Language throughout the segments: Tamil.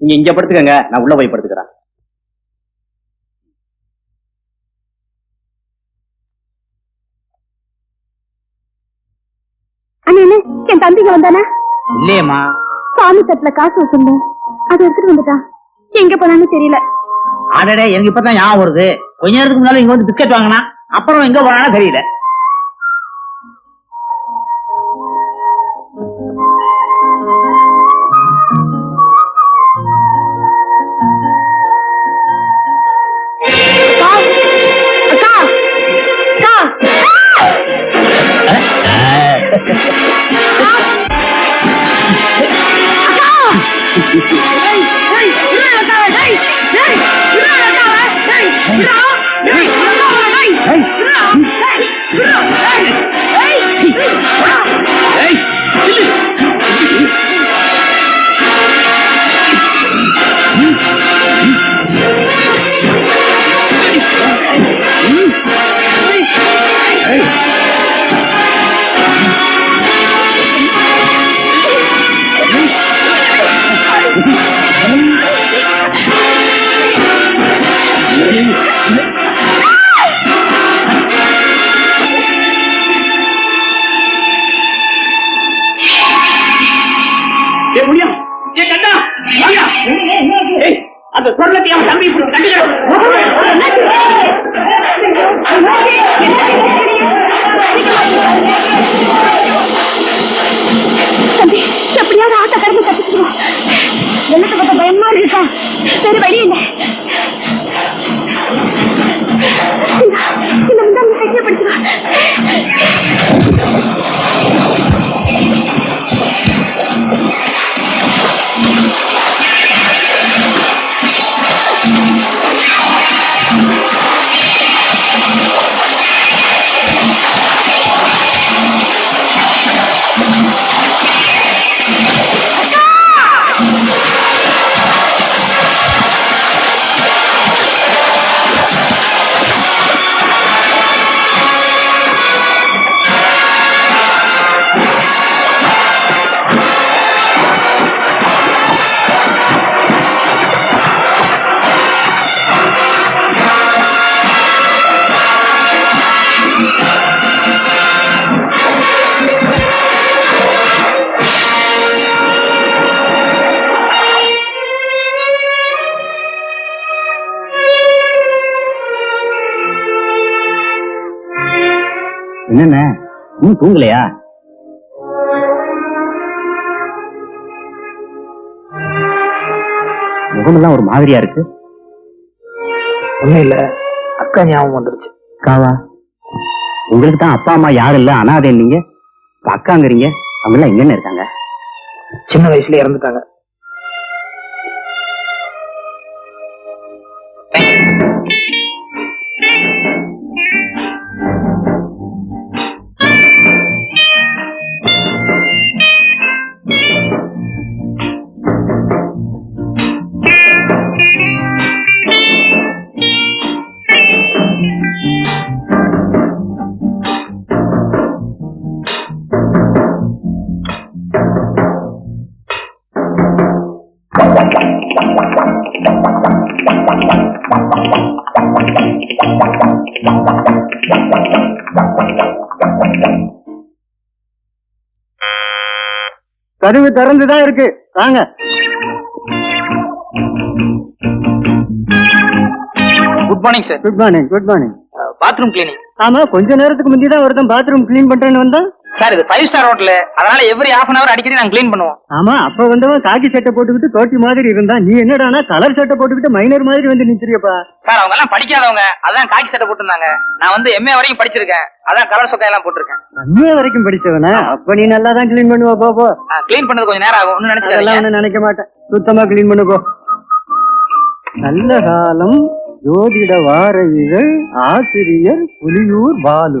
நீங்க இங்க படுத்துக்கங்க நான் உள்ள போய் படுத்துக்கிறேன். என் தம்பிங்க வந்தானா? இல்லையம்மா. சாமி தட்டுல காசு வச்சிருந்தேன். அதை எடுத்துட்டு வந்துட்டான். எங்க போனான்னு தெரியல. ஆடடே எனக்கு இப்பதான் ஞாபகம் வருது. கொஞ்ச நேரத்துக்கு முன்னால இங்க வந்து பிஸ்கட் வாங்கினா அப்புறம் எங்க போனாலும் தெரியல. நீ தூங்கலையா? முகமெல்லாம் ஒரு மாதிரியா இருக்கு. ஒண்ணும் இல்ல. அக்கா ஞாபகம் வந்துருச்சு. அக்காவா? உங்களுக்கு தான் அப்பா அம்மா யாரும் இல்ல? அனாதை நீங்க? அக்காங்கிறீங்க? அவங்க எல்லாம் எங்கன்னு இருக்காங்க? சின்ன வயசுல இறந்துட்டாங்க. கதவு திறந்துதான் இருக்கு. வாங்க. Good morning sir good morning good morning bathroom cleaning ஆமா கொஞ்ச நேரத்துக்கு முந்தி தான் ஒருத்தன் பாத்ரூம் க்ளீன் பண்றேன்னு வந்தான் சார் இது ஃபைவ் ஸ்டார் ஹோட்டல் அதனால எவ்ரி ஹாஃப் அன் அவர் அடிக்கடி நாங்க க்ளீன் பண்ணுவோம். ஆமா அப்ப வந்தவன் காக்கி சட்டை போட்டுக்கிட்டு தோட்டி மாதிரி இருந்தான் நீ என்னடானா கலர் சட்டை போட்டுக்கிட்டு மைனர் மாதிரி வந்து நிச்சிரியப்பா சார் அவங்க எல்லாம் படிக்காதவங்க. அதான் காக்கி சட்டை போட்டிருந்தாங்க. நான் வந்து எம்ஏ வரைக்கும் படிச்சிருக்கேன். அதான் கலர் சொக்கா எல்லாம் போட்டிருக்கேன். அம்மே வரைக்கும் படிச்சவன? அப்ப நீ நல்லா தான் க்ளீன் பண்ணுவ போ போ. க்ளீன் பண்ணது கொஞ்சம் நேரம் ஆகும். நினைச்சுக்காதீங்க. ஒண்ணும் நினைக்க மாட்டேன். சுத்தமா க்ளீன் பண்ணு போ. நல்ல காலம் ஜோதிட வார இதழ் ஆசிரியர் புலியூர் பாலு.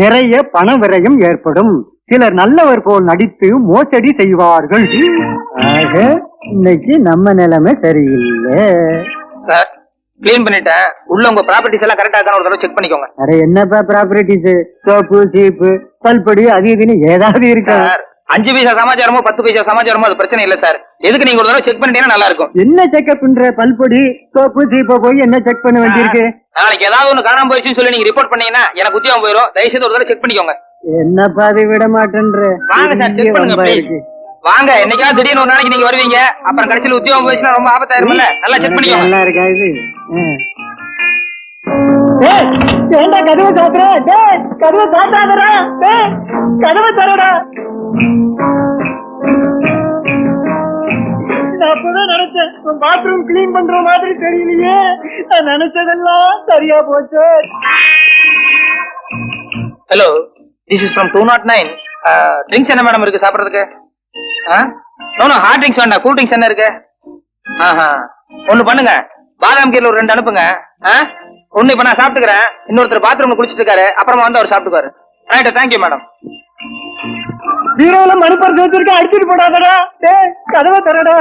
நிறைய பண விரயம் ஏற்படும். சிலர் நல்லவர் போல் நடித்து மோசடி செய்வார்கள். ஆக இன்னைக்கு நம்ம நிலைமை சரியில்லை. சார் க்ளீன் பண்ணிட்டேன். உள்ள உங்க ப்ராப்பர்ட்டிஸ் எல்லாம் கரெக்டா இருக்கான்னு ஒரு தடவை செக் பண்ணிக்கோங்க. அட என்னப்பா ப்ராப்பர்ட்டிஸ் சோப்பு சீப்பு பல்படி அது இதுன்னு ஏதாவது இருக்கா? சார் அஞ்சு பைசா சமாச்சாரமோ பத்து பைசா சமாச்சாரமோ அது பிரச்சனை இல்ல சார். எதுக்கு நீங்க ஒரு தடவை செக் பண்ணிட்டீங்கன்னா நல்லா இருக்கும். என்ன செக்அப் பண்ற? பல்பொடி சோப்பு சீப்பை போய் என்ன செக் பண்ண வேண்டியிருக்கு? நாளைக்கு ஏதாவது ஒண்ணு காணாம போயிடுச்சுன்னு சொல்லி நீங்க ரிப்போர்ட் பண்ணீங்கன்னா எனக்கு உத்தியோகம் போயிடும் தயவுசெய்து ஒரு தடவை செக் பண்ணிக்கோங்க. என்னப்பா அது விட மாட்டேன்ற? வாங்க சார் செக் பண்ணுங்க. வாங்க என்னைக்காவது திடீர்னு ஒரு நாளைக்கு நீங்க வருவீங்க. அப்புறம் கடைசியில் உத்தியோகம் போயிடுச்சுன்னா ரொம்ப ஆபத்தாயிருமில்ல நல்லா செக் பண்ணிக்கோங்க. நல்லா இருக்கா இது? ஏன்டா கதவை சாத்துற டேய் கதவை சாத்தாதடா டேய் கதவை தரடா அப்பதான் நினைச்சேன் பாத்ரூம் கிளீன் பண்ற மாதிரி தெரியலையே. நான் நினைச்சதெல்லாம் சரியா போச்சு. Hello this is from two nought nine drinks என்ன மேடம் இருக்கு சாப்பிட்றதுக்கு? ஆ? நோ ஹார்ட் ட்ரிங்க்ஸ் வேண்டாம் கூல் ட்ரிங்க்ஸ் என்ன இருக்கு? ஆஹா ஒன்று பண்ணுங்க. பாதாம் கீரில் ஒரு ரெண்டு அனுப்புங்க. ஆ? ஒன்று இப்போ நான் சாப்பிட்டுக்கிறேன். இன்னொருத்தர் பாத்ரூம்ல குளிச்சிட்டு இருக்காரு. அப்புறமா வந்து அவர் சாப்பிட்டுக்காரு ரைட்டு தேங்க்யூ மேடம் ஹீரோல மணி பர்ஸ் வச்சிருக்க அடிச்சிட்டு போடாதடா. டேய் கதவை தரடா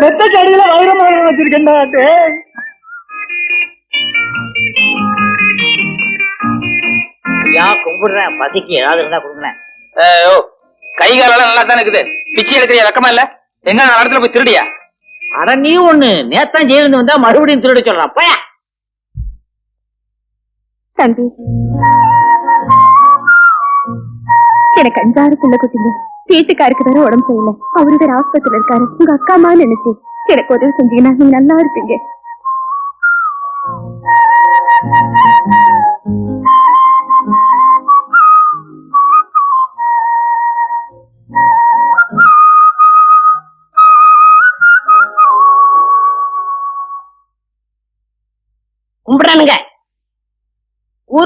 மெத்த கடியில வைரம் வைரம் வச்சிருக்கேன்டா டேய். ஐயா கும்பிடுறேன். பசிக்கு ஏதாவது இருந்தா கொடுங்களேன் ஓ கை காலெல்லாம் நல்லா தானே இருக்குது. பிச்சை எடுக்கிறியா வெக்கமா இல்ல? எங்க நான் இடத்துல போய் திருடியா? அட நீ ஒண்ணு நேத்தான் ஜெயிலிருந்து வந்தா மறுபடியும் திருட சொல்றான். போயா. தம்பி எனக்கு அஞ்சாறு பிள்ளை குட்டிங்க. வீட்டுக்காருக்கு வேற உடம்பு சரியில்லை. அவரு வேற ஆஸ்பத்திரியில இருக்காரு. உங்க அக்கா அம்மா நினைச்சு எனக்கு உதவி செஞ்சீங்கன்னா நீங்க நல்லா இருப்பீங்க.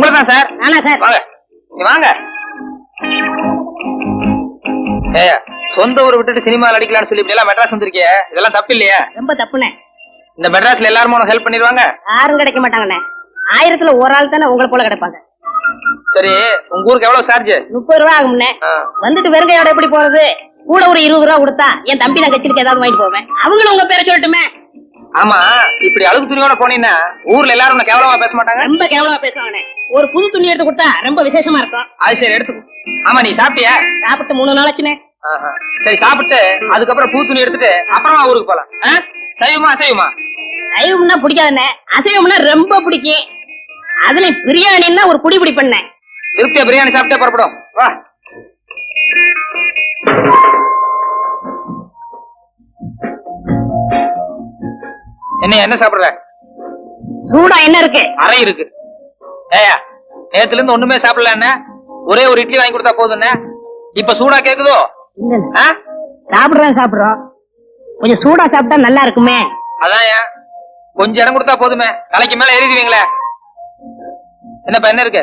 உங்களை தான் சார். வாங்க. நீ வாங்க. சொந்த ஊரை விட்டுட்டு சினிமாவில் அடிக்கலாம்னு சொல்லி இப்படி மெட்ராஸ் வந்திருக்கியே. இதெல்லாம் தப்பு இல்லையா? ரொம்ப தப்புண்ணே. இந்த மெட்ராஸ்ல எல்லாரும் உனக்கு ஹெல்ப் பண்ணிடுவாங்க? யாரும் கிடைக்க மாட்டாங்கண்ணே. ஆயிரத்துல ஒரு ஆள் தானே உங்களை போல கிடைப்பாங்க. சரி உங்க ஊருக்கு எவ்வளவு சார்ஜ் முப்பது ரூபா ஆகும்ண்ணே. வந்துட்டு வெறுங்கையோட எப்படி போறது? கூட ஒரு இருபது ரூபா கொடுத்தா என் தம்பி நான் கட்சிலுக்கு ஏதாவது வாங்கிட்டு போவேன். அவங்களும் உங்க பேரை சொல்லட்டுமே. ஆமா இப்படி அழுகு துணியோட போனீங்கன்னா ஊர்ல எல்லாரும் கேவலமா பேச மாட்டாங்க? ரொம்ப கேவலமா பேசுவாங்கண்ணே. ஒரு புது துணி எடுத்து கொடுத்தா ரொம்ப விசேஷமா இருக்கும். அது சரி எடுத்துக்கோ ஆமா நீ சாப்பிட்டியா? சாப்பிட்டு மூணு ஆஹா. சரி சாப்பிட்டு அதுக்கப்புறம் பூ துணி எடுத்துட்டு அப்புறமா ஊருக்கு போலாம்? சைவமா அசைவமா? சைவம்னா பிடிக்காதுண்ணே. அசைவம்னா ரொம்ப பிடிக்கும். அதுல பிரியாணின்னா ஒரு புடி பிடி பண்ணேன். திருப்தியா பிரியாணி சாப்பிட்டே புறப்படும். வா. என்ன என்ன சாப்பிடுற? சூடா என்ன இருக்கு? அறை இருக்கு. ஏயா நேத்துல இருந்து ஒண்ணுமே சாப்பிடல என்ன ஒரே ஒரு இட்லி வாங்கி கொடுத்தா போதும்ண்ணே இப்ப சூடா கேக்குதோ. ஆ? சாப்பிடுறோம் சாப்பிடுறோம். கொஞ்சம் சூடா சாப்பிட்டா நல்லா இருக்குமே. அதான் கொஞ்சம் இடம் கொடுத்தா போதுமே. தலைக்கு மேல ஏறிடுவீங்களே. என்னப்பா என்ன இருக்கு?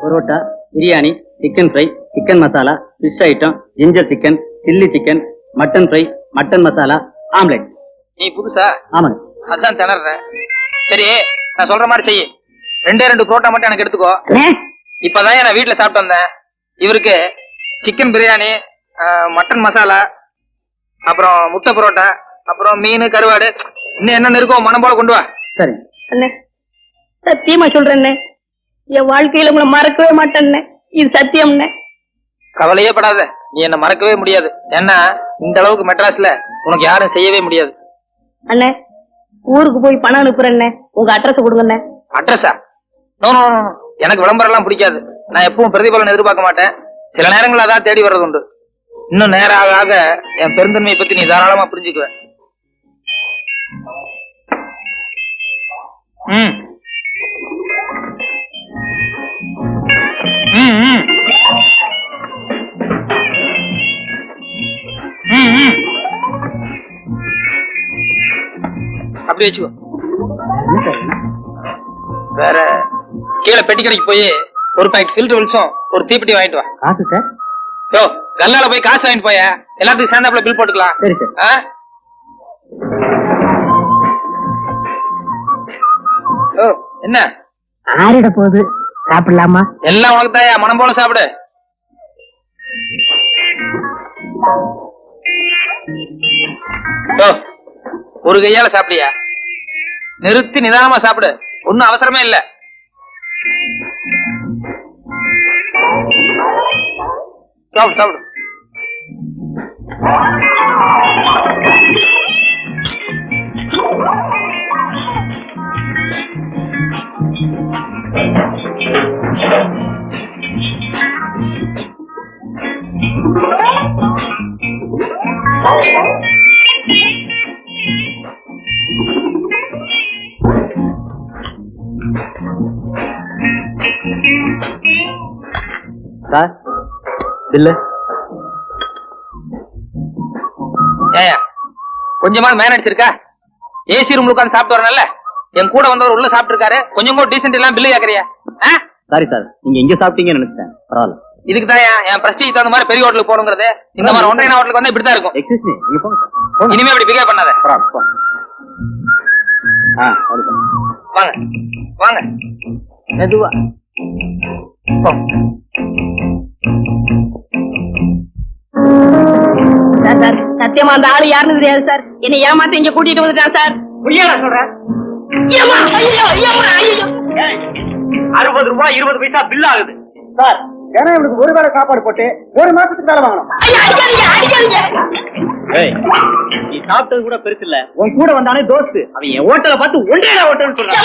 Parotta biryani chicken fry chicken masala fish item ginger chicken chilli chicken mutton fry mutton masala omelette நீ புதுசா? ஆமாங்க. அதான் திணறேன். சரி நான் சொல்ற மாதிரி செய்யு. ரெண்டே ரெண்டு புரோட்டா மட்டும் எனக்கு எடுத்துக்கோ. அண்ணே, இப்பதான் நான் வீட்டுல சாப்பிட்டு வந்தேன். இவருக்கு சிக்கன் பிரியாணி மட்டன் மசாலா அப்புறம் முட்டை புரோட்டா அப்புறம் மீன் கருவாடு. இன்னும் என்னென்ன இருக்கோ மனம் போல கொண்டு வா. சரி. அண்ணே சத்தியமா சொல்றேன்னே என் வாழ்க்கையில உங்களை மறக்கவே மாட்டேன்னே இது சத்தியம்ண்ணே. கவலையே படாத. நீ என்ன மறக்கவே முடியாது. ஏன்னா இந்த அளவுக்கு மெட்ராஸ்ல உனக்கு யாரும் செய்யவே முடியாது. அண்ணே ஊருக்கு போய் பணம் அனுப்புறேன்னே உங்க அட்ரஸ் கொடுங்கண்ணே. அட்ரஸா நோ நோ. எனக்கு விளம்பரம் எல்லாம் பிடிக்காது. நான் எப்பவும் பிரதிபலன் எதிர்பார்க்க மாட்டேன். சில நேரங்கள் அதான் தேடி வர்றது உண்டு. இன்னும் நேரம் ஆக ஆக என் பெருந்தன்மையை பத்தி நீ தாராளமா புரிஞ்சுக்குவ. ம். ம் ம். ம் ம். அப்படி வச்சுக்கோ. வேற கீழே பெட்டி கடைக்கு போய் ஒரு பாக்கெட் ஃபில்டர் வெளிச்சம் ஒரு தீப்பெட்டி வாங்கிட்டு வா. காசு சார்? யோ கல்லால போய் காசு வாங்கிட்டு போய. எல்லாத்துக்கும் சேர்ந்தாப்புல பில் போட்டுக்கலாம். சரி சார். ஆ? ஓ என்ன? ஆறிட போகுது. சாப்பிடலாமா? எல்லாம் உனக்கு தாயா மனம் போல சாப்பிடு. ஒரு கையால சாப்பிடியா நிறுத்தி நிதானமா சாப்பிடு. ஒன்னும் அவசரமே இல்ல. சாப்பிடு சாப்பிடு சார் பில்லு ஏயா கொஞ்சமா மேனேஜ் இருக்கா ஏசி ரூம்ல உட்கார்ந்து சாப்பிட்டு வரணும்ல? என் கூட வந்தவர் உள்ள சாப்பிட்டு இருக்காரு கொஞ்சம் கூட டீசென்ட் எல்லாம் பில்லு கேக்குறியா? சாரி சார் நீங்க இங்க சாப்பிட்டீங்கன்னு நினைச்சிட்டேன். பரவாயில்ல. இதுக்கு தான் என் பிரஸ்டீஜ் தகுந்த மாதிரி பெரிய ஹோட்டலுக்கு போடுங்கிறது இந்த மாதிரி ஒன்றைய ஹோட்டலுக்கு வந்து இப்படிதான் இருக்கும். எக்ஸ்கியூஸ் மீ நீங்க போங்க சார் போங்க. இனிமே இப்படி பிகேவ் பண்ணாத. பரவாயில்ல போங்க. ஆ வாங்க வாங்க. மெதுவா. சார் சார் அந்த ஆளு யாருன்னு தெரியாது சார். என்னை ஏமாத்த இங்க கூட்டிட்டு வந்துட்டான் சார். முடியாதா சொல்றேன் அறுபது ரூபாய் இருபது பைசா பில் ஆகுது. சார் ஏன்னா இவனுக்கு ஒரு வேளை சாப்பாடு போட்டு ஒரு மாசத்துக்கு வேலை வாங்கணும். நீ சாப்பிட்டது கூட பெருசு இல்ல. உன் கூட வந்தானே தோஸ்து. அவன் என் ஹோட்டல பார்த்து ஒன்றே ஹோட்டல் சொல்றான்.